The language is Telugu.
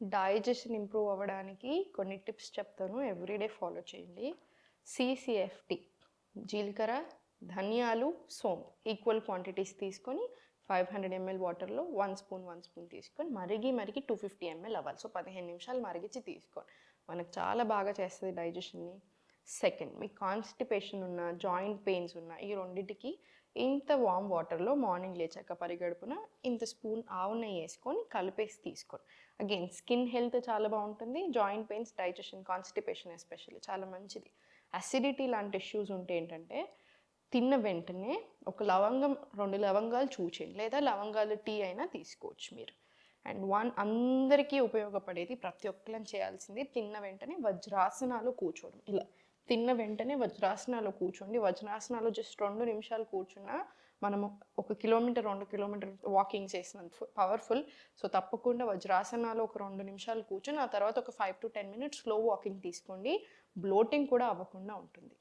డైజెషన్ ఇంప్రూవ్ అవ్వడానికి కొన్ని టిప్స్ చెప్తాను. ఎవ్రీడే ఫాలో చేయండి. సిసిఎఫ్టి జీలకర్ర ధనియాలు సోమ్ ఈక్వల్ క్వాంటిటీస్ తీసుకొని ఫైవ్ హండ్రెడ్ ఎంఎల్ వాటర్లో వన్ స్పూన్ వన్ స్పూన్ తీసుకొని మరిగి మరిగి టూ ఫిఫ్టీ ఎంఎల్ అవ్వాలి. సో పదిహేను నిమిషాలు మరిగించి తీసుకోండి. మనకు చాలా బాగా చేస్తుంది డైజెషన్ని. సెకండ్ మీకు కాన్స్టిపేషన్ ఉన్న జాయింట్ పెయిన్స్ ఉన్న ఈ రెండింటికి ఇంత వామ్ వాటర్లో మార్నింగ్ లేచాక పరిగడుపున ఇంత స్పూన్ ఆవు నెయ్యి వేసుకొని కలిపేసి తీసుకోండి. అగైన్ స్కిన్ హెల్త్ చాలా బాగుంటుంది joint pains digestion constipation especially చాలా మంచిది. అసిడిటీ లాంటి ఇష్యూస్ ఉంటే ఏంటంటే తిన్న వెంటనే ఒక లవంగం రెండు లవంగాలు చూచేయండి లేదా లవంగాలు టీ అయినా తీసుకోవచ్చు మీరు. అండ్ వన్ అందరికీ ఉపయోగపడేది ప్రతి ఒక్కరం చేయాల్సింది తిన్న వెంటనే వజ్రాసనాలు కూర్చోవడం. ఇలా తిన్న వెంటనే వజ్రాసనాలు కూర్చోండి. వజ్రాసనాలు జస్ట్ రెండు నిమిషాలు కూర్చున్నా మనము ఒక కిలోమీటర్ రెండు కిలోమీటర్ వాకింగ్ చేసినంత పవర్ఫుల్ సో తప్పకుండా వజ్రాసనాలు ఒక రెండు నిమిషాలు కూర్చొని ఆ తర్వాత ఒక five to ten minutes slow walking తీసుకోండి. బ్లోటింగ్ కూడా అవ్వకుండా ఉంటుంది.